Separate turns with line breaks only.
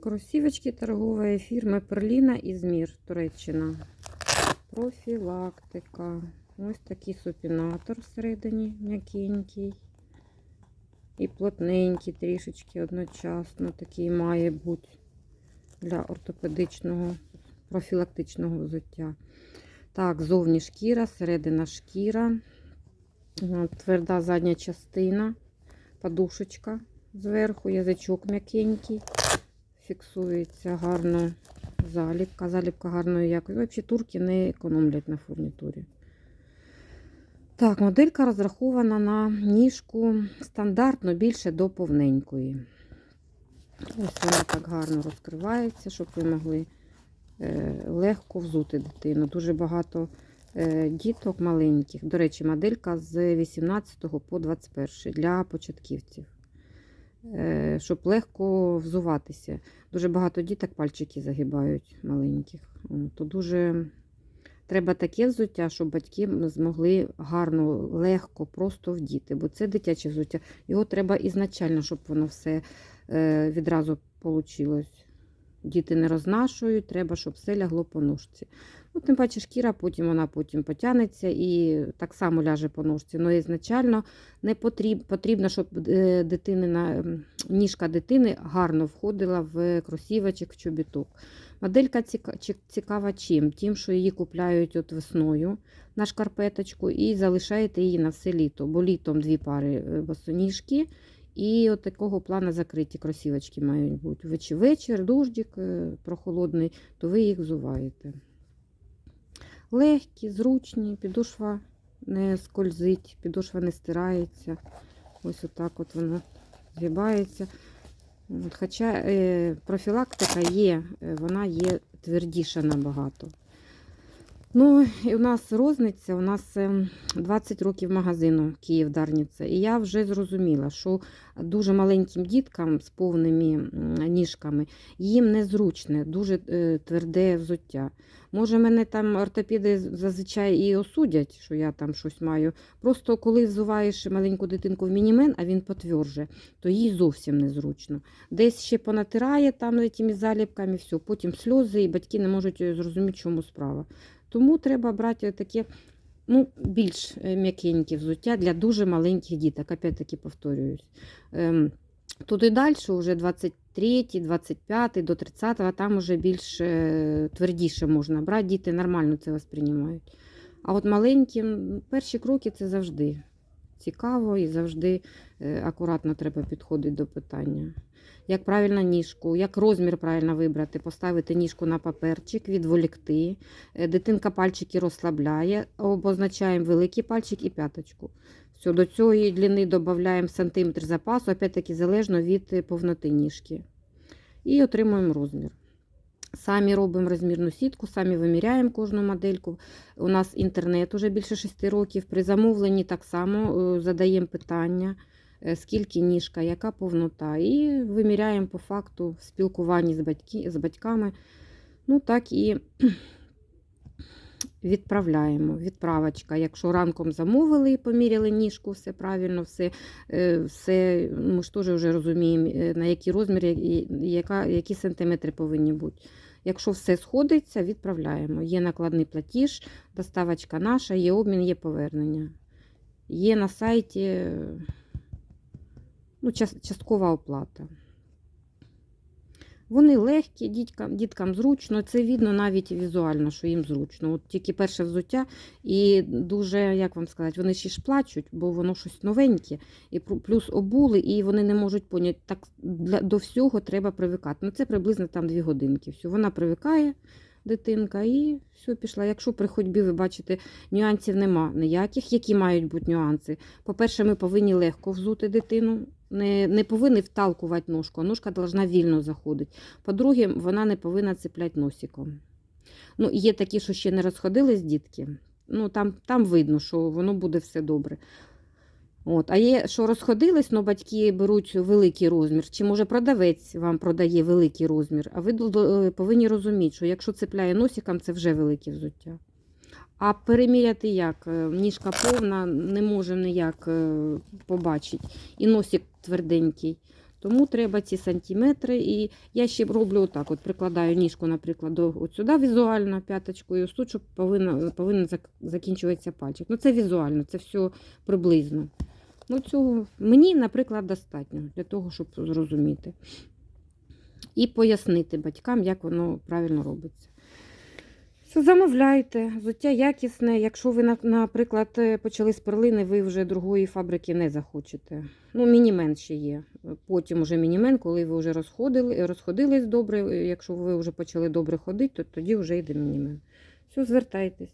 Кросівочки торгової фірми Перліна Ізмір, Туреччина. Профілактика. Ось такий супінатор всередині, м'якенький. І плотненький трішечки одночасно. Такий має бути для ортопедичного, профілактичного взуття. Так, зовні шкіра, середина шкіра, тверда задня частина, подушечка зверху, язичок м'якенький фіксується гарно заліпка. Заліпка гарної якості. Взагалі турки не економлять на фурнітурі. Так, моделька розрахована на ніжку стандартно більше до повненької. Ось вона так гарно розкривається, щоб ви могли е, легко взути дитину. Дуже багато е, діток маленьких. До речі, моделька з 18 по 21 для початківців щоб легко взуватися. Дуже багато діток пальчики загибають маленьких. То дуже треба таке взуття, щоб батьки змогли гарно, легко, просто вдіти. Бо це дитяче взуття. Його треба ізначально, щоб воно все е, відразу вийшло. Діти не рознашують, треба, щоб все лягло по ножці. Ну, тим паче шкіра, потім вона потім потягнеться і так само ляже по ножці. Ну, ізначально не потрібно, потрібно, щоб е, дитинина, ніжка дитини гарно входила в кросівочок, в чобіток. Моделька ціка- цікава чим? Тим, що її купляють от весною на шкарпеточку і залишаєте її на все літо, бо літом дві пари е, босоніжки. І от такого плану закриті кросівочки мають бути. Веч- Вечір, дождик е, прохолодний, то ви їх взуваєте. Легкі, зручні, підошва не скользить, підошва не стирається. Ось отак от воно згибається. Хоча е, профілактика є, е, вона є твердіша набагато. Ну, і у нас розниця, у нас е, 20 років магазину Київ Дарниця. І я вже зрозуміла, що дуже маленьким діткам з повними ніжками їм незручне, дуже е, тверде взуття. Може, мене там ортопеди зазвичай і осудять, що я там щось маю. Просто коли взуваєш маленьку дитинку в мінімен, а він потверже, то їй зовсім незручно. Десь ще понатирає там цими заліпками, все, потім сльози, і батьки не можуть е, зрозуміти, чому справа. Тому треба брати таке ну, більш е, м'якеньке взуття для дуже маленьких діток. Опять-таки повторююсь. Тут туди далі, вже 23, 25 до 30, а там вже більш е, твердіше можна брати. Діти нормально це восприймають. А от маленьким перші кроки це завжди цікаво і завжди е, акуратно треба підходити до питання. Як правильно ніжку, як розмір правильно вибрати, поставити ніжку на паперчик, відволікти. Е, Дитинка пальчики розслабляє, обозначаємо великий пальчик і п'яточку. Все, до цієї длини додаємо сантиметр запасу, опять-таки залежно від е, повноти ніжки. І отримуємо розмір. Самі робимо розмірну сітку, самі виміряємо кожну модельку. У нас інтернет уже більше 6 років. При замовленні так само е, задаємо питання, е, скільки ніжка, яка повнота. І виміряємо по факту в спілкуванні з, батьки, з батьками. Ну так і відправляємо. Відправочка. Якщо ранком замовили і поміряли ніжку, все правильно, все, е, все ми ж теж вже розуміємо, е, на який розмір, і яка, які сантиметри повинні бути. Якщо все сходиться, відправляємо. Є накладний платіж, доставочка наша, є обмін, є повернення. Є на сайті ну, час- часткова оплата. Вони легкі, діткам, діткам зручно. Це видно навіть візуально, що їм зручно. От тільки перше взуття, і дуже, як вам сказати, вони ще ж плачуть, бо воно щось новеньке, і плюс обули, і вони не можуть поняти, так для, до всього треба привикати. Ну, це приблизно там дві годинки. Все, вона привикає, дитинка, і все пішла. Якщо при ходьбі ви бачите, нюансів нема ніяких, які мають бути нюанси. По-перше, ми повинні легко взути дитину. Не, не повинні вталкувати ножку, а ножка повинна вільно заходити. По-друге, вона не повинна цепляти носиком. Ну, є такі, що ще не розходились дітки. Ну, там, там видно, що воно буде все добре. От. А є, що розходились, але батьки беруть великий розмір. Чи може продавець вам продає великий розмір, а ви е, повинні розуміти, що якщо цепляє носиком, це вже велике взуття. А переміряти як? Е, Ніжка повна, не може ніяк е, побачити. І носик тверденький. Тому треба ці сантиметри. І я ще роблю отак: от прикладаю ніжку, наприклад, от сюди візуально п'яточкою, повинен, повинен закінчуватися пальчик. Ну це візуально, це все приблизно. Ну, цього мені, наприклад, достатньо для того, щоб зрозуміти. І пояснити батькам, як воно правильно робиться. Все, замовляйте, взуття якісне. Якщо ви, наприклад, е, почали з перлини, ви вже другої фабрики не захочете. Ну, мінімен ще є. Потім уже мінімен, коли ви вже розходили, розходились добре. Якщо ви вже почали добре ходити, то тоді вже йде мінімен. Все, звертайтесь.